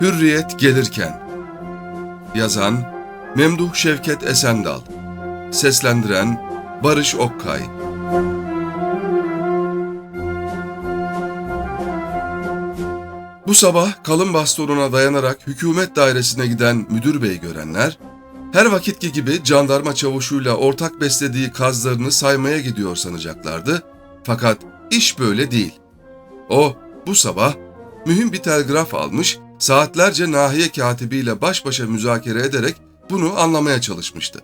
Hürriyet gelirken. Yazan Memduh Şevket Esendal. Seslendiren Barış Okkay. Bu sabah kalın bastonuna dayanarak hükümet dairesine giden müdür bey görenler, her vakitki gibi jandarma çavuşuyla ortak beslediği kazlarını saymaya gidiyor sanacaklardı. Fakat iş böyle değil. O bu sabah mühim bir telgraf almış, saatlerce nahiye katibiyle baş başa müzakere ederek bunu anlamaya çalışmıştı.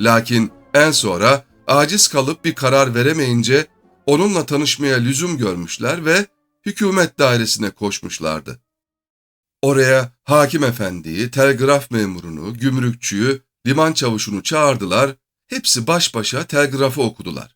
Lakin en sonra aciz kalıp bir karar veremeyince onunla tanışmaya lüzum görmüşler ve hükümet dairesine koşmuşlardı. Oraya hakim efendiyi, telgraf memurunu, gümrükçüyü, liman çavuşunu çağırdılar, hepsi baş başa telgrafı okudular.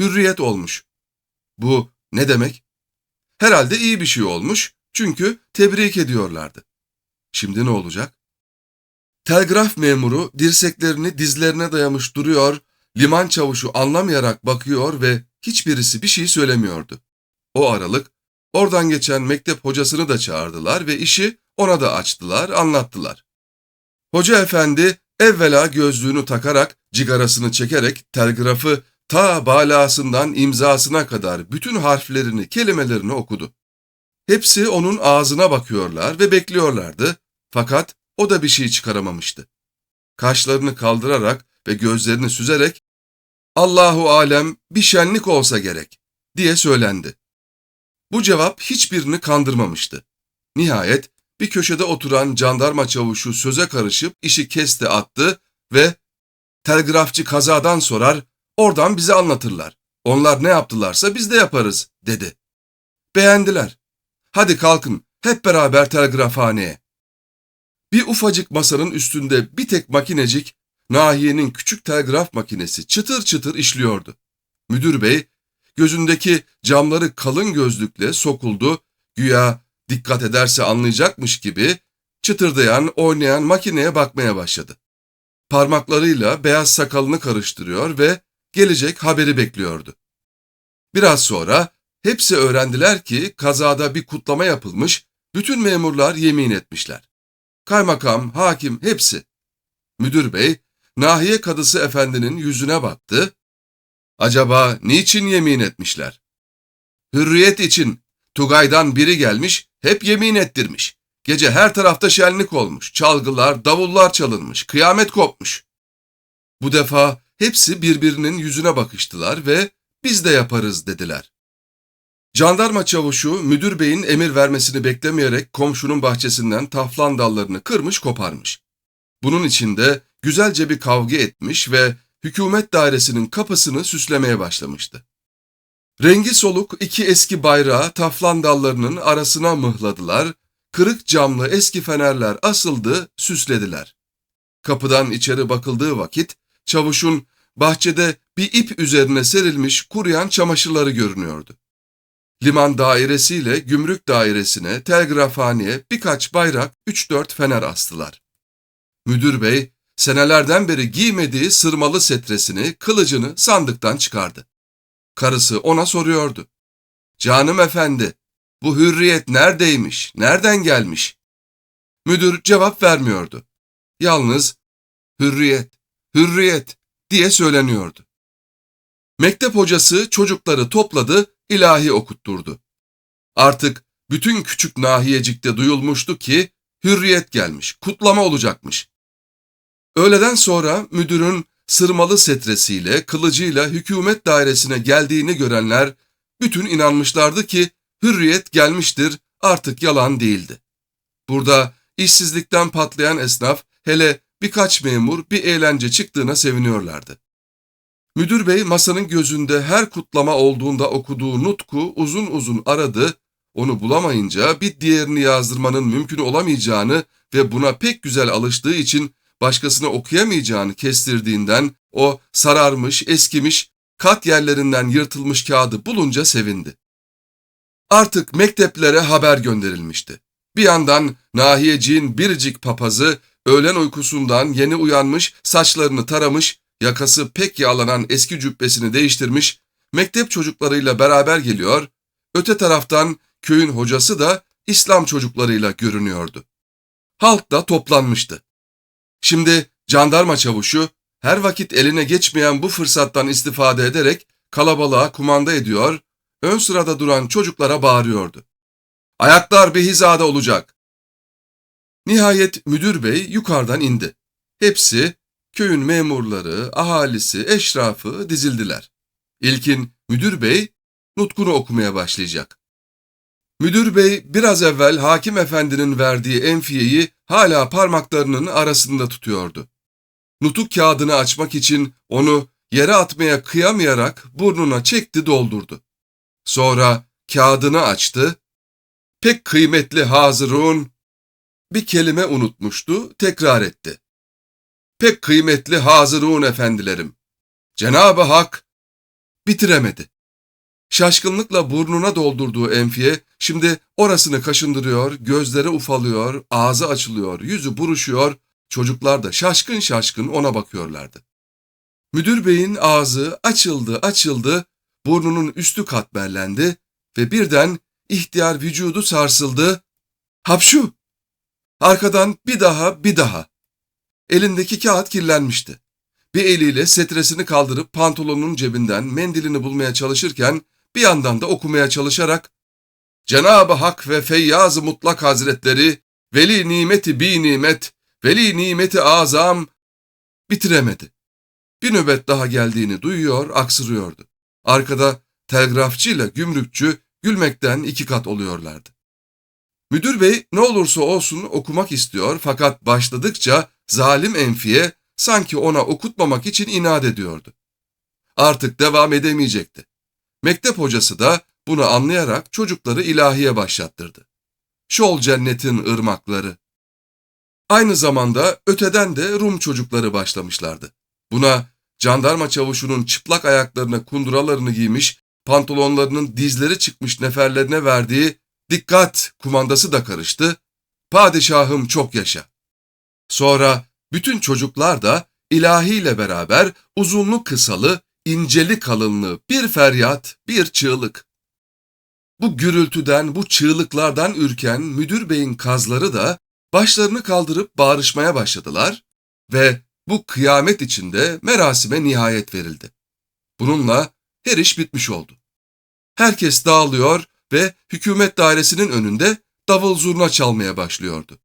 Hürriyet olmuş. Bu ne demek? Herhalde iyi bir şey olmuş çünkü tebrik ediyorlardı. Şimdi ne olacak? Telgraf memuru dirseklerini dizlerine dayamış duruyor, liman çavuşu anlamayarak bakıyor ve hiçbirisi bir şey söylemiyordu. O aralık oradan geçen mektep hocasını da çağırdılar ve işi ona da açtılar, anlattılar. Hoca efendi evvela gözlüğünü takarak, cigarasını çekerek telgrafı ta balasından imzasına kadar bütün harflerini, kelimelerini okudu. Hepsi onun ağzına bakıyorlar ve bekliyorlardı fakat o da bir şey çıkaramamıştı. Kaşlarını kaldırarak ve gözlerini süzerek Allahu alem bir şenlik olsa gerek diye söylendi. Bu cevap hiçbirini kandırmamıştı. Nihayet bir köşede oturan jandarma çavuşu söze karışıp işi kesti attı ve telgrafçı kazadan sorar, oradan bize anlatırlar. Onlar ne yaptılarsa biz de yaparız dedi. Beğendiler. Hadi kalkın hep beraber telgrafhaneye. Bir ufacık masanın üstünde bir tek makinecik, nahiyenin küçük telgraf makinesi çıtır çıtır işliyordu. Müdür bey gözündeki camları kalın gözlükle sokuldu, güya dikkat ederse anlayacakmış gibi çıtırdayan, oynayan makineye bakmaya başladı. Parmaklarıyla beyaz sakalını karıştırıyor ve gelecek haberi bekliyordu. Biraz sonra hepsi öğrendiler ki kazada bir kutlama yapılmış, bütün memurlar yemin etmişler. Kaymakam, hakim hepsi. Müdür bey, nahiye kadısı efendinin yüzüne baktı. Acaba niçin yemin etmişler? Hürriyet için Tugay'dan biri gelmiş, hep yemin ettirmiş. Gece her tarafta şenlik olmuş, çalgılar, davullar çalınmış, kıyamet kopmuş. Bu defa hepsi birbirinin yüzüne bakıştılar ve biz de yaparız dediler. Jandarma çavuşu müdür beyin emir vermesini beklemeyerek komşunun bahçesinden taflan dallarını kırmış koparmış. Bunun içinde güzelce bir kavga etmiş ve hükümet dairesinin kapısını süslemeye başlamıştı. Rengi soluk iki eski bayrağı taflan dallarının arasına mıhladılar, kırık camlı eski fenerler asıldı, süslediler. Kapıdan içeri bakıldığı vakit çavuşun bahçede bir ip üzerine serilmiş kuruyan çamaşırları görünüyordu. Liman dairesiyle gümrük dairesine, telgrafhaneye birkaç bayrak, üç dört fener astılar. Müdür bey senelerden beri giymediği sırmalı setresini, kılıcını sandıktan çıkardı. Karısı ona soruyordu. Canım efendi, bu hürriyet neredeymiş, nereden gelmiş? Müdür cevap vermiyordu. Yalnız hürriyet, hürriyet diye söyleniyordu. Mektep hocası çocukları topladı, ilahi okutturdu. Artık bütün küçük nahiyecikte duyulmuştu ki hürriyet gelmiş, kutlama olacakmış. Öğleden sonra müdürün sırmalı setresiyle, kılıcıyla hükümet dairesine geldiğini görenler bütün inanmışlardı ki hürriyet gelmiştir, artık yalan değildi. Burada işsizlikten patlayan esnaf, hele birkaç memur bir eğlence çıktığına seviniyorlardı. Müdür bey masanın gözünde her kutlama olduğunda okuduğu nutku uzun uzun aradı, onu bulamayınca bir diğerini yazdırmanın mümkün olamayacağını ve buna pek güzel alıştığı için başkasına okuyamayacağını kestirdiğinden o sararmış, eskimiş, kat yerlerinden yırtılmış kağıdı bulunca sevindi. Artık mekteplere haber gönderilmişti. Bir yandan nahiyeciğin biricik papazı öğlen uykusundan yeni uyanmış, saçlarını taramış, yakası pek yağlanan eski cübbesini değiştirmiş, mektep çocuklarıyla beraber geliyor, öte taraftan köyün hocası da İslam çocuklarıyla görünüyordu. Halk da toplanmıştı. Şimdi jandarma çavuşu her vakit eline geçmeyen bu fırsattan istifade ederek kalabalığa kumanda ediyor, ön sırada duran çocuklara bağırıyordu. Ayaklar bir hizada olacak. Nihayet müdür bey yukarıdan indi. Hepsi, köyün memurları, ahalisi, eşrafı dizildiler. İlkin müdür bey nutkunu okumaya başlayacak. Müdür bey biraz evvel hakim efendinin verdiği enfiyeyi hala parmaklarının arasında tutuyordu. Nutuk kağıdını açmak için onu yere atmaya kıyamayarak burnuna çekti doldurdu. Sonra kağıdını açtı. Pek kıymetli Hazırun bir kelime unutmuştu, tekrar etti. Pek kıymetli Hazırun efendilerim. Cenab-ı Hak bitiremedi. Şaşkınlıkla burnuna doldurduğu enfiye şimdi orasını kaşındırıyor, gözleri ufalıyor, ağzı açılıyor, yüzü buruşuyor, çocuklar da şaşkın şaşkın ona bakıyorlardı. Müdür beyin ağzı açıldı açıldı, burnunun üstü katmerlendi ve birden ihtiyar vücudu sarsıldı. Hapşu! Arkadan bir daha bir daha. Elindeki kağıt kirlenmişti. Bir eliyle setresini kaldırıp pantolonun cebinden mendilini bulmaya çalışırken bir yandan da okumaya çalışarak Cenab-ı Hak ve Feyyaz-ı Mutlak Hazretleri veli nimeti bi nimet, veli nimeti azam bitiremedi. Bir nöbet daha geldiğini duyuyor, aksırıyordu. Arkada telgrafçıyla gümrükçü gülmekten iki kat oluyorlardı. Müdür bey ne olursa olsun okumak istiyor fakat başladıkça zalim enfiye sanki ona okutmamak için inat ediyordu. Artık devam edemeyecekti. Mektep hocası da bunu anlayarak çocukları ilahiye başlattırdı. Şol cennetin ırmakları. Aynı zamanda öteden de Rum çocukları başlamışlardı. Buna jandarma çavuşunun çıplak ayaklarına kunduralarını giymiş, pantolonlarının dizleri çıkmış neferlerine verdiği dikkat kumandası da karıştı. Padişahım çok yaşa. Sonra bütün çocuklar da ilahiyle beraber uzunlu kısalı, inceli kalınlı bir feryat, bir çığlık. Bu gürültüden, bu çığlıklardan ürken müdür beyin kazları da başlarını kaldırıp bağırışmaya başladılar ve bu kıyamet içinde merasime nihayet verildi. Bununla her iş bitmiş oldu. Herkes dağılıyor ve hükümet dairesinin önünde davul zurna çalmaya başlıyordu.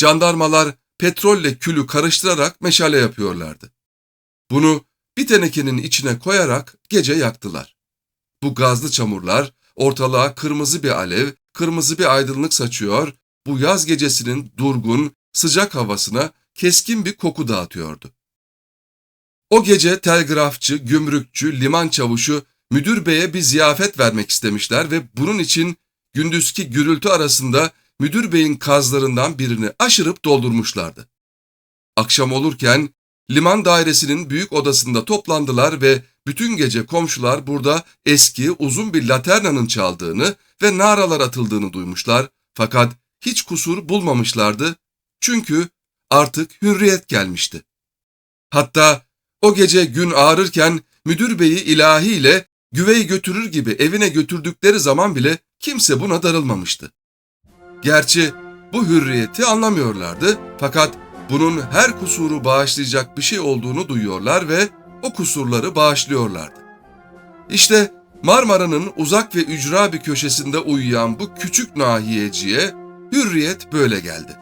Jandarmalar petrolle külü karıştırarak meşale yapıyorlardı. Bunu bir tenekenin içine koyarak gece yaktılar. Bu gazlı çamurlar ortalığa kırmızı bir alev, kırmızı bir aydınlık saçıyor, bu yaz gecesinin durgun, sıcak havasına keskin bir koku dağıtıyordu. O gece telgrafçı, gümrükçü, liman çavuşu müdür beye bir ziyafet vermek istemişler ve bunun için gündüzki gürültü arasında müdür beyin kazlarından birini aşırıp doldurmuşlardı. Akşam olurken liman dairesinin büyük odasında toplandılar ve bütün gece komşular burada eski uzun bir laternanın çaldığını ve naralar atıldığını duymuşlar fakat hiç kusur bulmamışlardı çünkü artık hürriyet gelmişti. Hatta o gece gün ağrırken müdür beyi ilahiyle güvey götürür gibi evine götürdükleri zaman bile kimse buna darılmamıştı. Gerçi bu hürriyeti anlamıyorlardı fakat bunun her kusuru bağışlayacak bir şey olduğunu duyuyorlar ve o kusurları bağışlıyorlardı. İşte Marmara'nın uzak ve ücra bir köşesinde uyuyan bu küçük nahiyeciye hürriyet böyle geldi.